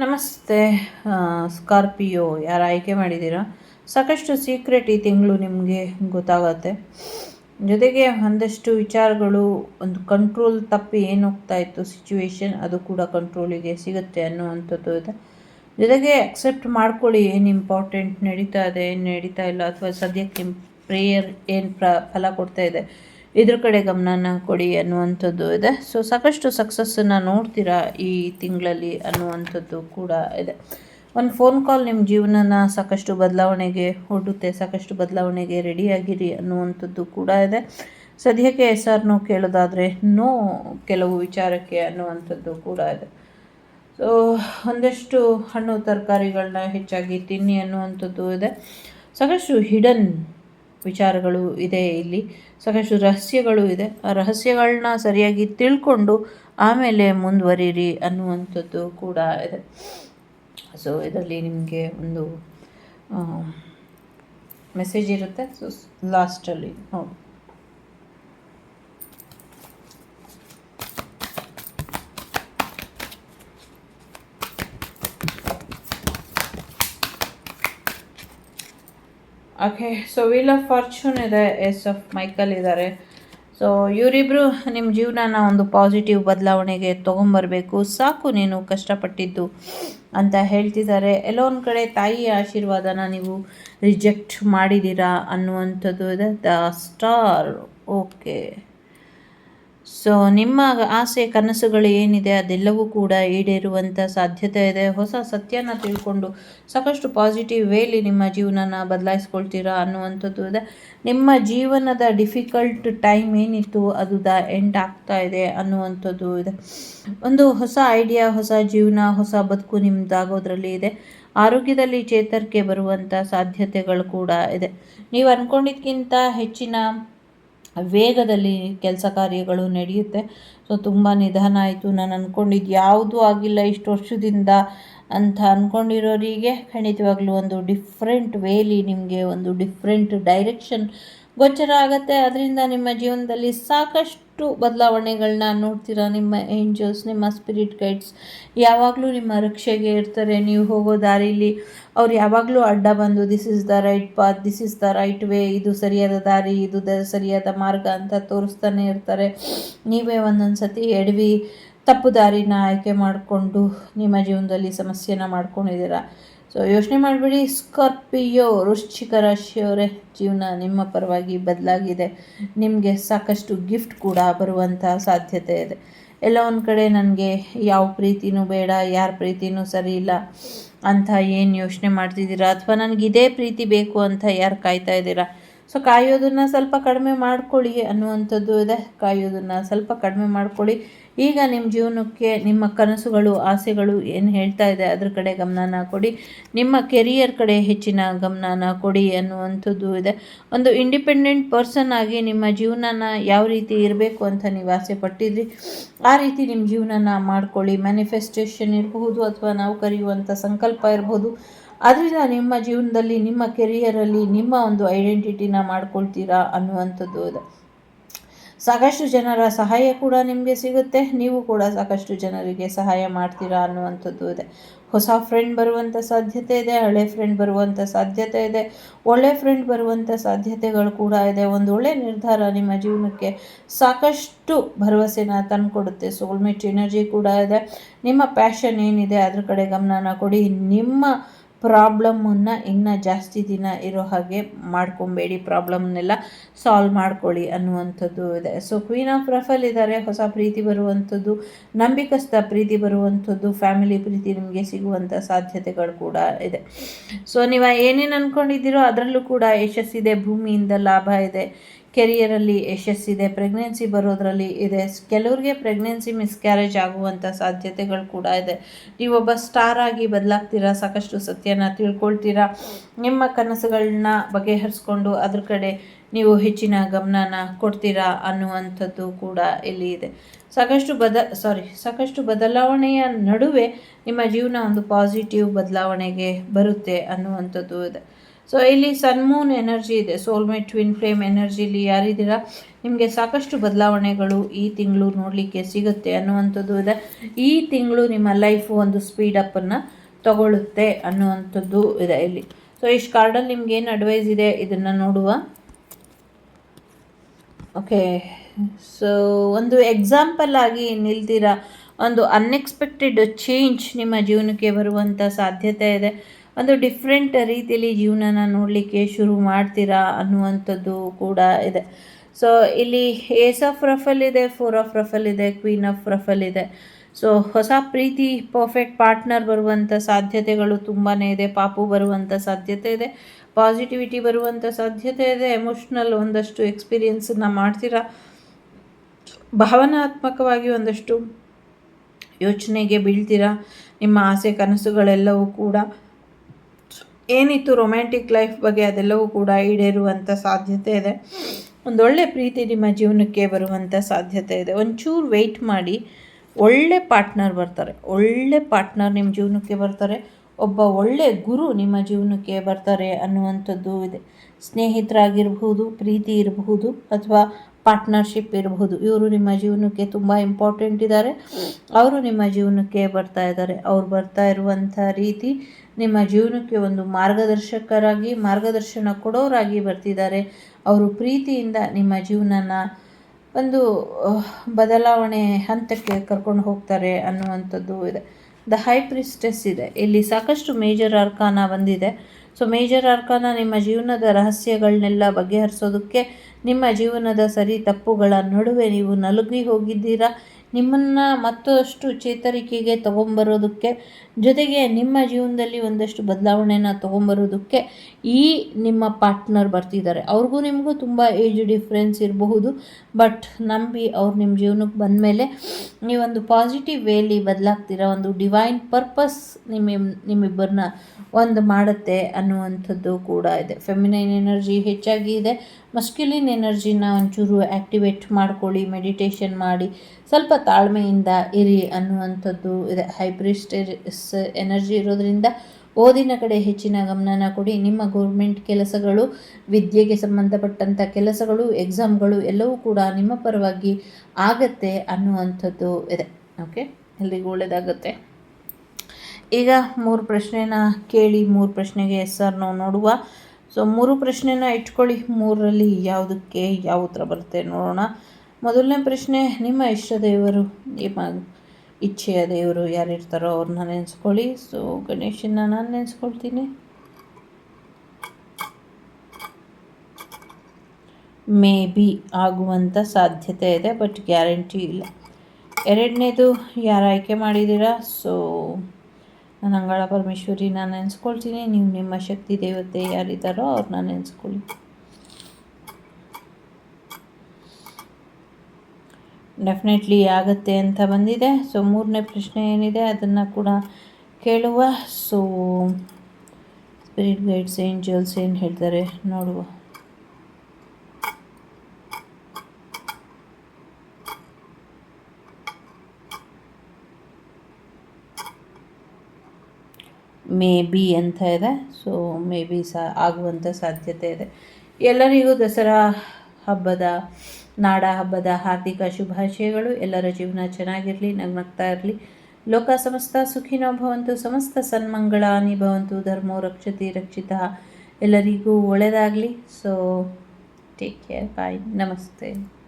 ನಮಸ್ತೆ ಸ್ಕಾರ್ಪಿಯೋ, ಯಾರು ಆಯ್ಕೆ ಮಾಡಿದ್ದೀರಾ? ಸಾಕಷ್ಟು ಸೀಕ್ರೆಟ್ ಈ ತಿಂಗಳು ನಿಮಗೆ ಗೊತ್ತಾಗತ್ತೆ. ಜೊತೆಗೆ ಒಂದಷ್ಟು ವಿಚಾರಗಳು, ಒಂದು ಕಂಟ್ರೋಲ್ ತಪ್ಪಿ ಏನು ಹೋಗ್ತಾ ಇತ್ತು ಸಿಚುವೇಶನ್ ಅದು ಕೂಡ ಕಂಟ್ರೋಲಿಗೆ ಸಿಗುತ್ತೆ ಅನ್ನುವಂಥದ್ದು ಇದೆ. ಜೊತೆಗೆ ಅಕ್ಸೆಪ್ಟ್ ಮಾಡ್ಕೊಳ್ಳಿ, ಏನು ಇಂಪಾರ್ಟೆಂಟ್ ನಡೀತಾ ಇದೆ, ಏನು ನಡೀತಾ ಇಲ್ಲ, ಅಥವಾ ಸದ್ಯಕ್ಕೆ ಪ್ರೇಯರ್ ಏನು ಪ್ರ, ಫಲ ಕೊಡ್ತಾ ಇದೆ. ಇದ್ರ ಕಡೆ ಗಮನನ ಕೊಡಿ ಅನ್ನುವಂಥದ್ದು ಇದೆ. ಸೊ ಸಾಕಷ್ಟು ಸಕ್ಸಸ್ಸನ್ನು ನೋಡ್ತೀರಾ ಈ ತಿಂಗಳಲ್ಲಿ ಅನ್ನುವಂಥದ್ದು ಕೂಡ ಇದೆ. ಒಂದು ಫೋನ್ ಕಾಲ್ ನಿಮ್ಮ ಜೀವನನ ಸಾಕಷ್ಟು ಬದಲಾವಣೆಗೆ ಹೊಡುತ್ತೆ ಸಾಕಷ್ಟು ಬದಲಾವಣೆಗೆ ರೆಡಿಯಾಗಿರಿ ಅನ್ನುವಂಥದ್ದು ಕೂಡ ಇದೆ. ಸದ್ಯಕ್ಕೆ ಎಸ್ ಆರ್ ನೋ ಕೇಳೋದಾದರೆ ನೋ ಕೆಲವು ವಿಚಾರಕ್ಕೆ ಅನ್ನುವಂಥದ್ದು ಕೂಡ ಇದೆ. ಸೊ ಒಂದಷ್ಟು ಹಣ್ಣು ತರಕಾರಿಗಳನ್ನ ಹೆಚ್ಚಾಗಿ ತಿನ್ನಿ ಅನ್ನುವಂಥದ್ದು ಇದೆ. ಸಾಕಷ್ಟು ಹಿಡನ್ ವಿಚಾರಗಳು ಇದೆ ಇಲ್ಲಿ. ಸಾಕಷ್ಟು ರಹಸ್ಯಗಳು ಇದೆ. ಆ ರಹಸ್ಯಗಳನ್ನ ಸರಿಯಾಗಿ ತಿಳ್ಕೊಂಡು ಆಮೇಲೆ ಮುಂದುವರಿರಿ ಅನ್ನುವಂಥದ್ದು ಕೂಡ ಇದೆ. ಸೊ ಇದರಲ್ಲಿ ನಿಮಗೆ ಒಂದು ಮೆಸೇಜ್ ಇರುತ್ತೆ. ಸೊ ಲಾಸ್ಟಲ್ಲಿ ನೋಡಿ. Okay so wheel of fortune ಇದೆ ಎಸ್ ಆಫ್ ಮೈಕಲ್ ಇದ್ದಾರೆ ಸೊ ಇವರಿಬ್ಬರು ನಿಮ್ಮ ಜೀವನನ ಒಂದು ಪಾಸಿಟಿವ್ ಬದಲಾವಣೆಗೆ ತೊಗೊಂಬರ್ಬೇಕು. ಸಾಕು ನೀನು ಕಷ್ಟಪಟ್ಟಿದ್ದು ಅಂತ ಹೇಳ್ತಿದ್ದಾರೆ ಎಲ್ಲೋ ಒಂದು ಕಡೆ ತಾಯಿಯ ಆಶೀರ್ವಾದನ ನೀವು ರಿಜೆಕ್ಟ್ ಮಾಡಿದ್ದೀರಾ ಅನ್ನುವಂಥದ್ದು ಇದೆ. ದ ಸ್ಟಾರ್ ಓಕೆ ಸೊ ನಿಮ್ಮ ಆಸೆ, ಕನಸುಗಳು ಏನಿದೆ ಅದೆಲ್ಲವೂ ಕೂಡ ಈಡೇರುವಂಥ ಸಾಧ್ಯತೆ ಇದೆ. ಹೊಸ ಸತ್ಯನ ತಿಳ್ಕೊಂಡು ಸಾಕಷ್ಟು ಪಾಸಿಟಿವ್ ವೇಲಿ ನಿಮ್ಮ ಜೀವನನ ಬದಲಾಯಿಸ್ಕೊಳ್ತೀರಾ ಅನ್ನುವಂಥದ್ದು ಇದೆ. ನಿಮ್ಮ ಜೀವನದ ಡಿಫಿಕಲ್ಟ್ ಟೈಮ್ ಏನಿತ್ತು ಅದು ದ ಎಂಡ್ ಆಗ್ತಾ ಇದೆ ಅನ್ನುವಂಥದ್ದು ಇದೆ. ಒಂದು ಹೊಸ ಐಡಿಯಾ ಹೊಸ ಜೀವನ, ಹೊಸ ಬದುಕು ನಿಮ್ಮದಾಗೋದ್ರಲ್ಲಿ ಇದೆ. ಆರೋಗ್ಯದಲ್ಲಿ ಚೇತರಿಕೆ ಬರುವಂಥ ಸಾಧ್ಯತೆಗಳು ಕೂಡ ಇದೆ. ನೀವು ಅಂದ್ಕೊಂಡಿದ್ಕಿಂತ ಹೆಚ್ಚಿನ ವೇಗದಲ್ಲಿ ಕೆಲಸ ಕಾರ್ಯಗಳು ನಡೆಯುತ್ತೆ. ಸೊ ತುಂಬ ನಿಧಾನ ಆಯಿತು. ನಾನು ಅಂದ್ಕೊಂಡಿದ್ದು ಯಾವುದೂ ಆಗಿಲ್ಲ ಇಷ್ಟು ವರ್ಷದಿಂದ ಅಂತ ಅಂದ್ಕೊಂಡಿರೋರಿಗೆ ಖಂಡಿತವಾಗ್ಲೂ ಒಂದು ಡಿಫ್ರೆಂಟ್ ವೇಲಿ ನಿಮಗೆ ಒಂದು ಡಿಫ್ರೆಂಟ್ ಡೈರೆಕ್ಷನ್ ಗೋಚರ ಆಗುತ್ತೆ. ಅದರಿಂದ ನಿಮ್ಮ ಜೀವನದಲ್ಲಿ ಸಾಕಷ್ಟು ಬದಲಾವಣೆಗಳನ್ನ ನೋಡ್ತೀರಾ? ನಿಮ್ಮ ಏಂಜಲ್ಸ್ ನಿಮ್ಮ ಸ್ಪಿರಿಟ್ ಗೈಡ್ಸ್ ಯಾವಾಗಲೂ ನಿಮ್ಮ ರಕ್ಷೆಗೆ ಇರ್ತಾರೆ. ನೀವು ಹೋಗೋ ದಾರಿಲಿ ಅವ್ರು ಯಾವಾಗಲೂ ಅಡ್ಡ ಬಂದು this is the right path this is the right way ಇದು ಸರಿಯಾದ ದಾರಿ, ಇದು ದ, ಸರಿಯಾದ ಮಾರ್ಗ ಅಂತ ತೋರಿಸ್ತಾನೆ ಇರ್ತಾರೆ. ನೀವೇ ಒಂದೊಂದು ಸತಿ ಎಡವಿ ತಪ್ಪು ದಾರಿನ ಆಯ್ಕೆ ಮಾಡಿಕೊಂಡು ನಿಮ್ಮ ಜೀವನದಲ್ಲಿ ಸಮಸ್ಯೆನ ಮಾಡ್ಕೊಂಡಿದ್ದೀರಾ? ಸೊ ಯೋಚನೆ ಮಾಡಬೇಡಿ. ಸ್ಕಾರ್ಪಿಯೋ ವೃಶ್ಚಿಕ ರಾಶಿಯವರೇ, ಜೀವನ ನಿಮ್ಮ ಪರವಾಗಿ ಬದಲಾಗಿದೆ. ನಿಮಗೆ ಸಾಕಷ್ಟು ಗಿಫ್ಟ್ ಕೂಡ ಬರುವಂಥ ಸಾಧ್ಯತೆ ಇದೆ. ಎಲ್ಲ ಒಂದು ಕಡೆ ನನಗೆ ಯಾವ ಪ್ರೀತಿನೂ ಬೇಡ, ಯಾರ ಪ್ರೀತಿನೂ ಸರಿ ಇಲ್ಲ. ಅಂತ ಏನು ಯೋಚನೆ ಮಾಡ್ತಿದ್ದೀರಾ? ಅಥವಾ ನನಗೆ ಇದೇ ಪ್ರೀತಿ ಬೇಕು ಅಂತ ಯಾರು ಕಾಯ್ತಾ ಇದ್ದೀರಾ? ಸೊ ಕಾಯೋದನ್ನು ಸ್ವಲ್ಪ ಕಡಿಮೆ ಮಾಡ್ಕೊಳ್ಳಿ ಅನ್ನುವಂಥದ್ದು ಇದೆ. ಕಾಯೋದನ್ನು ಸ್ವಲ್ಪ ಕಡಿಮೆ ಮಾಡ್ಕೊಳ್ಳಿ. ಈಗ ನಿಮ್ಮ ಜೀವನಕ್ಕೆ ನಿಮ್ಮ ಕನಸುಗಳು, ಆಸೆಗಳು ಏನು ಹೇಳ್ತಾ ಇದೆ ಅದ್ರ ಕಡೆ ಗಮನನ ಕೊಡಿ. ನಿಮ್ಮ ಕೆರಿಯರ್ ಕಡೆ ಹೆಚ್ಚಿನ ಗಮನನ ಕೊಡಿ ಅನ್ನುವಂಥದ್ದು ಇದೆ. ಒಂದು ಇಂಡಿಪೆಂಡೆಂಟ್ ಪರ್ಸನ್ ಆಗಿ ನಿಮ್ಮ ಜೀವನನ ಯಾವ ರೀತಿ ಇರಬೇಕು ಅಂತ ನೀವು ಆಸೆ ಪಟ್ಟಿದ್ರಿ? ಆ ರೀತಿ ನಿಮ್ಮ ಜೀವನನ ಮಾಡ್ಕೊಳ್ಳಿ. ಮ್ಯಾನಿಫೆಸ್ಟೇಷನ್ ಇರಬಹುದು ಅಥವಾ ನಾವು ಕರೆಯುವಂಥ ಸಂಕಲ್ಪ ಇರಬಹುದು ಅದರಿಂದ ನಿಮ್ಮ ಜೀವನದಲ್ಲಿ, ನಿಮ್ಮ ಕೆರಿಯರಲ್ಲಿ ನಿಮ್ಮ ಒಂದು ಐಡೆಂಟಿಟಿನ ಮಾಡ್ಕೊಳ್ತೀರಾ ಅನ್ನುವಂಥದ್ದು ಇದೆ. ಸಾಕಷ್ಟು ಜನರ ಸಹಾಯ ಕೂಡ ನಿಮಗೆ ಸಿಗುತ್ತೆ. ನೀವು ಕೂಡ ಸಾಕಷ್ಟು ಜನರಿಗೆ ಸಹಾಯ ಮಾಡ್ತೀರಾ ಅನ್ನುವಂಥದ್ದು ಇದೆ. ಹೊಸ ಫ್ರೆಂಡ್ ಬರುವಂಥ ಸಾಧ್ಯತೆ ಇದೆ, ಹಳೆ ಫ್ರೆಂಡ್ ಬರುವಂಥ ಸಾಧ್ಯತೆ ಇದೆ, ಒಳ್ಳೆ ಫ್ರೆಂಡ್ ಬರುವಂಥ ಸಾಧ್ಯತೆಗಳು ಕೂಡ ಇದೆ. ಒಂದು ಒಳ್ಳೆ ನಿರ್ಧಾರ ನಿಮ್ಮ ಜೀವನಕ್ಕೆ ಸಾಕಷ್ಟು ಭರವಸೆನ ತಂದುಕೊಡುತ್ತೆ. ಸೋಲ್ಮೇಟ್ ಎನರ್ಜಿ ಕೂಡ ಇದೆ. ನಿಮ್ಮ ಪ್ಯಾಷನ್ ಏನಿದೆ, ಅದ್ರ ಕಡೆ ಗಮನನ ಕೊಡಿ. ನಿಮ್ಮ ಪ್ರಾಬ್ಲಮ್ಮನ್ನು ಇನ್ನೂ ಜಾಸ್ತಿ ದಿನ ಇರೋ ಹಾಗೆ ಮಾಡ್ಕೊಬೇಡಿ ಪ್ರಾಬ್ಲಮ್ನೆಲ್ಲ ಸಾಲ್ವ್ ಮಾಡ್ಕೊಳ್ಳಿ ಅನ್ನುವಂಥದ್ದು ಇದೆ. ಸೊ ಕ್ವೀನ್ ಆಫ್ ರಫಲ್ ಇದ್ದಾರೆ ಹೊಸ ಪ್ರೀತಿ ಬರುವಂಥದ್ದು, ನಂಬಿಕಸ್ಥ ಪ್ರೀತಿ ಬರುವಂಥದ್ದು ಫ್ಯಾಮಿಲಿ ಪ್ರೀತಿ ನಿಮಗೆ ಸಿಗುವಂಥ ಸಾಧ್ಯತೆಗಳು ಕೂಡ ಇದೆ. ಸೊ ನೀವು ಏನೇನು ಅಂದ್ಕೊಂಡಿದ್ದೀರೋ ಅದರಲ್ಲೂ ಕೂಡ ಯಶಸ್ಸಿದೆ, ಭೂಮಿಯಿಂದ ಲಾಭ ಇದೆ. ಕೆರಿಯರಲ್ಲಿ ಯಶಸ್ಸಿದೆ, ಪ್ರೆಗ್ನೆನ್ಸಿ ಬರೋದರಲ್ಲಿ ಇದೆ. ಕೆಲವ್ರಿಗೆ ಪ್ರೆಗ್ನೆನ್ಸಿ ಮಿಸ್ಕ್ಯಾರೇಜ್ ಆಗುವಂಥ ಸಾಧ್ಯತೆಗಳು ಕೂಡ ಇದೆ. ನೀವೊಬ್ಬ ಸ್ಟಾರ್ ಆಗಿ ಬದಲಾಗ್ತೀರಾ? ಸಾಕಷ್ಟು ಸತ್ಯನ ತಿಳ್ಕೊಳ್ತೀರಾ? ನಿಮ್ಮ ಕನಸುಗಳನ್ನ ಬಗೆಹರಿಸ್ಕೊಂಡು ಅದ್ರ ಕಡೆ ನೀವು ಹೆಚ್ಚಿನ ಗಮನನ ಕೊಡ್ತೀರಾ ಅನ್ನುವಂಥದ್ದು ಕೂಡ ಇಲ್ಲಿ ಇದೆ. ಸಾಕಷ್ಟು ಬದ ಸಾರಿ ಸಾಕಷ್ಟು ಬದಲಾವಣೆಯ ನಡುವೆ ನಿಮ್ಮ ಜೀವನ ಒಂದು ಪಾಸಿಟಿವ್ ಬದಲಾವಣೆಗೆ ಬರುತ್ತೆ ಅನ್ನುವಂಥದ್ದು ಇದೆ. ಸೊ ಇಲ್ಲಿ ಸನ್ಮೂನ್ ಎನರ್ಜಿ ಇದೆ. ಸೋಲ್ಮೇಟ್ ಟ್ವಿನ್ ಫ್ಲೇಮ್ ಎನರ್ಜಿಲಿ ಯಾರಿದ್ದೀರಾ? ನಿಮಗೆ ಸಾಕಷ್ಟು ಬದಲಾವಣೆಗಳು ಈ ತಿಂಗಳು ನೋಡಲಿಕ್ಕೆ ಸಿಗುತ್ತೆ ಅನ್ನುವಂಥದ್ದು ಇದೆ. ಈ ತಿಂಗಳು ನಿಮ್ಮ ಲೈಫು ಒಂದು ಸ್ಪೀಡಪ್ಪನ್ನು ತಗೊಳ್ಳುತ್ತೆ ಅನ್ನುವಂಥದ್ದು ಇದೆ ಇಲ್ಲಿ. ಸೊ ಇಷ್ಟು ಕಾರ್ಡಲ್ಲಿ ನಿಮ್ಗೆ ಏನು ಅಡ್ವೈಸ್ ಇದೆ? ಇದನ್ನು ನೋಡುವ. ಓಕೆ ಸೊ ಒಂದು ಎಕ್ಸಾಂಪಲ್ ಆಗಿ ನಿಲ್ತೀರಾ? ಒಂದು ಅನ್ಎಕ್ಸ್ಪೆಕ್ಟೆಡ್ ಚೇಂಜ್ ನಿಮ್ಮ ಜೀವನಕ್ಕೆ ಬರುವಂಥ ಸಾಧ್ಯತೆ ಇದೆ. ಒಂದು ಡಿಫ್ರೆಂಟ್ ರೀತಿಯಲ್ಲಿ ಜೀವನನ ನೋಡಲಿಕ್ಕೆ ಶುರು ಮಾಡ್ತೀರಾ ಅನ್ನುವಂಥದ್ದು ಕೂಡ ಇದೆ. ಸೊ ಇಲ್ಲಿ ಏಸ್ ಆಫ್ ರಫಲ್ ಇದೆ ಫೋರ್ ಆಫ್ ರಫಲ್ ಇದೆ ಕ್ವೀನ್ ಆಫ್ ರಫಲ್ ಇದೆ. ಸೊ ಹೊಸ ಪ್ರೀತಿ ಪರ್ಫೆಕ್ಟ್ ಪಾರ್ಟ್ನರ್ ಬರುವಂಥ ಸಾಧ್ಯತೆಗಳು ತುಂಬಾ ಇದೆ. ಪಾಪು ಬರುವಂಥ ಸಾಧ್ಯತೆ ಇದೆ. ಪಾಸಿಟಿವಿಟಿ ಬರುವಂಥ ಸಾಧ್ಯತೆ ಇದೆ. ಎಮೋಷ್ನಲ್ ಒಂದಷ್ಟು ಎಕ್ಸ್ಪೀರಿಯೆನ್ಸನ್ನು ಮಾಡ್ತೀರಾ? ಭಾವನಾತ್ಮಕವಾಗಿ ಒಂದಷ್ಟು ಯೋಚನೆಗೆ ಬೀಳ್ತೀರಾ? ನಿಮ್ಮ ಆಸೆ, ಕನಸುಗಳೆಲ್ಲವೂ ಕೂಡ ಏನಿತ್ತು ರೊಮ್ಯಾಂಟಿಕ್ ಲೈಫ್ ಬಗ್ಗೆ ಅದೆಲ್ಲವೂ ಕೂಡ ಈಡೇರುವಂಥ ಸಾಧ್ಯತೆ ಇದೆ. ಒಂದೊಳ್ಳೆ ಪ್ರೀತಿ ನಿಮ್ಮ ಜೀವನಕ್ಕೆ ಬರುವಂಥ ಸಾಧ್ಯತೆ ಇದೆ. ಒಂಚೂರು ವೆಯ್ಟ್ ಮಾಡಿ, ಒಳ್ಳೆ ಪಾರ್ಟ್ನರ್ ಬರ್ತಾರೆ. ಒಳ್ಳೆ ಪಾರ್ಟ್ನರ್ ನಿಮ್ಮ ಜೀವನಕ್ಕೆ ಬರ್ತಾರೆ. ಒಬ್ಬ ಒಳ್ಳೆ ಗುರು ನಿಮ್ಮ ಜೀವನಕ್ಕೆ ಬರ್ತಾರೆ ಅನ್ನುವಂಥದ್ದು ಇದೆ. ಸ್ನೇಹಿತರಾಗಿರಬಹುದು, ಪ್ರೀತಿ ಇರಬಹುದು, ಅಥವಾ ಪಾರ್ಟ್ನರ್ಶಿಪ್ ಇರಬಹುದು. ಇವರು ನಿಮ್ಮ ಜೀವನಕ್ಕೆ ತುಂಬ ಇಂಪಾರ್ಟೆಂಟ್ ಇದ್ದಾರೆ. ಅವರು ನಿಮ್ಮ ಜೀವನಕ್ಕೆ ಬರ್ತಾ ಇದ್ದಾರೆ. ಅವ್ರು ಬರ್ತಾ ಇರುವಂಥ ರೀತಿ ನಿಮ್ಮ ಜೀವನಕ್ಕೆ ಒಂದು ಮಾರ್ಗದರ್ಶಕರಾಗಿ, ಮಾರ್ಗದರ್ಶನ ಕೊಡೋರಾಗಿ ಬರ್ತಿದ್ದಾರೆ. ಅವರು ಪ್ರೀತಿಯಿಂದ ನಿಮ್ಮ ಜೀವನನ ಒಂದು ಬದಲಾವಣೆ ಹಂತಕ್ಕೆ ಕರ್ಕೊಂಡು ಹೋಗ್ತಾರೆ ಅನ್ನುವಂಥದ್ದು ಇದೆ. ದ ಹೈ ಪ್ರಿಸ್ಟೆಸ್ ಇದೆ. ಇಲ್ಲಿ ಸಾಕಷ್ಟು ಮೇಜರ್ ಅರ್ಕಾನ ಬಂದಿದೆ. ಸೊ ಮೇಜರ್ ಅರ್ಕಾನ ನಿಮ್ಮ ಜೀವನದ ರಹಸ್ಯಗಳನ್ನೆಲ್ಲ ಬಗೆಹರಿಸೋದಕ್ಕೆ ನಿಮ್ಮ ಜೀವನದ ಸರಿ ತಪ್ಪುಗಳ ನಡುವೆ ನೀವು ನಲುಗಿ ಹೋಗಿದ್ದೀರಾ? ನಿಮ್ಮನ್ನು ಮತ್ತಷ್ಟು ಚೇತರಿಕೆಗೆ ತಗೊಂಬರೋದಕ್ಕೆ, ಜೊತೆಗೆ ನಿಮ್ಮ ಜೀವನದಲ್ಲಿ ಒಂದಷ್ಟು ಬದಲಾವಣೆನ ತೊಗೊಂಬರೋದಕ್ಕೆ ಈ ನಿಮ್ಮ ಪಾರ್ಟ್ನರ್ ಬರ್ತಿದ್ದಾರೆ. ಅವ್ರಿಗೂ ನಿಮಗೂ ತುಂಬ ಏಜ್ ಡಿಫ್ರೆನ್ಸ್ ಇರಬಹುದು, ಬಟ್ ನಂಬಿ ಅವ್ರು ನಿಮ್ಮ ಜೀವನಕ್ಕೆ ಬಂದಮೇಲೆ ನೀವೊಂದು ಪಾಸಿಟಿವ್ ವೇಲಿ ಬದಲಾಗ್ತೀರ ಒಂದು ಡಿವೈನ್ ಪರ್ಪಸ್ ನಿಮ್ಮ ನಿಮ್ಮಿಬ್ಬರನ್ನ ಒಂದು ಮಾಡುತ್ತೆ ಅನ್ನುವಂಥದ್ದು ಕೂಡ ಇದೆ. ಫೆಮಿನೈನ್ ಎನರ್ಜಿ ಹೆಚ್ಚಾಗಿ ಇದೆ. ಮಸ್ಕ್ಯುಲಿನ್ ಎನರ್ಜಿನ ಒಂಚೂರು ಆ್ಯಕ್ಟಿವೇಟ್ ಮಾಡ್ಕೊಳ್ಳಿ ಮೆಡಿಟೇಷನ್ ಮಾಡಿ. ಸ್ವಲ್ಪ ತಾಳ್ಮೆಯಿಂದ ಇರಿ ಅನ್ನುವಂಥದ್ದು ಇದೆ. ಹೈಬ್ರಿಸ್ಟೆರಿಸ್ ಎನರ್ಜಿ ಇರೋದರಿಂದ ಓದಿನ ಕಡೆ ಹೆಚ್ಚಿನ ಗಮನನ ಕೊಡಿ. ನಿಮ್ಮ ಗೌರ್ಮೆಂಟ್ ಕೆಲಸಗಳು, ವಿದ್ಯೆಗೆ ಸಂಬಂಧಪಟ್ಟಂಥ ಕೆಲಸಗಳು, ಎಕ್ಸಾಮ್ಗಳು ಎಲ್ಲವೂ ಕೂಡ ನಿಮ್ಮ ಪರವಾಗಿ ಆಗತ್ತೆ ಅನ್ನುವಂಥದ್ದು ಇದೆ. ಓಕೆ ಎಲ್ರಿಗೂ ಒಳ್ಳೆಯದಾಗುತ್ತೆ ಈಗ ಮೂರು ಪ್ರಶ್ನೆನ ಕೇಳಿ, ಮೂರು ಪ್ರಶ್ನೆಗೆ ಸರ್ ನಾವು ನೋಡುವ. ಸೊ ಮೂರು ಪ್ರಶ್ನೆನ ಇಟ್ಕೊಳ್ಳಿ. ಮೂರರಲ್ಲಿ ಯಾವುದಕ್ಕೆ, ಯಾವ ಉತ್ತರ ಬರುತ್ತೆ ನೋಡೋಣ. ಮೊದಲನೇ ಪ್ರಶ್ನೆ, ನಿಮ್ಮ ಇಷ್ಟ ದೇವರು, ನಿಮ್ಮ ಇಚ್ಛೆಯ ದೇವರು ಯಾರಿರ್ತಾರೋ ಅವ್ರನ್ನ ನೆನೆಸ್ಕೊಳ್ಳಿ. ಸೊ ಗಣೇಶನ ನಾನು ನೆನೆಸ್ಕೊಳ್ತೀನಿ. ಮೇ ಬಿ ಆಗುವಂಥ ಸಾಧ್ಯತೆ ಇದೆ ಬಟ್ ಗ್ಯಾರಂಟಿ ಇಲ್ಲ. ಎರಡನೇದು, ಯಾರು ಆಯ್ಕೆ ಮಾಡಿದ್ದೀರಾ? ಸೊ ನಾನು ಅಂಗಳ ಪರಮೇಶ್ವರಿ, ನಾನು ನೆನೆಸ್ಕೊಳ್ತೀನಿ. ನೀವು ನಿಮ್ಮ ಶಕ್ತಿ ದೇವತೆ ಯಾರಿದ್ದಾರೋ ಅವ್ರನ್ನ ನೆನೆಸ್ಕೊಳ್ಳಿ. ಡೆಫಿನೆಟ್ಲಿ ಆಗುತ್ತೆ ಅಂತ ಬಂದಿದೆ. ಸೊ ಮೂರನೇ ಪ್ರಶ್ನೆ ಏನಿದೆ ಅದನ್ನು ಕೂಡ ಕೇಳುವ. ಸೊ ಸ್ಪಿರಿಟ್ ಗೈಡ್ಸ್ ಏಂಜಲ್ಸ್ ಏನು ಹೇಳ್ತಾರೆ ನೋಡುವ. ಮೇ ಬಿ ಅಂತ ಇದೆ. ಸೊ ಮೇ ಬಿ ಸಾ ಆಗುವಂಥ ಸಾಧ್ಯತೆ ಇದೆ. ಎಲ್ಲರಿಗೂ ದಸರಾ ಹಬ್ಬದ ನಾಡ ಹಬ್ಬದ ಹಾರ್ದಿಕ ಶುಭಾಶಯಗಳು. ಎಲ್ಲರ ಜೀವನ ಚೆನ್ನಾಗಿರಲಿ ನಗ್ನಗ್ತಾ ಇರಲಿ. ಲೋಕ ಸಮಸ್ತ ಸುಖಿನೋ ಭವಂತು, ಸಮಸ್ತ ಸನ್ಮಂಗಳಾನಿ ಭವಂತು, ಧರ್ಮೋ ರಕ್ಷತಿ ರಕ್ಷಿತ. ಎಲ್ಲರಿಗೂ ಒಳ್ಳೆಯದಾಗಲಿ ಸೊ ಟೇಕ್ ಕೇರ್ ಬಾಯ್ ನಮಸ್ತೆ.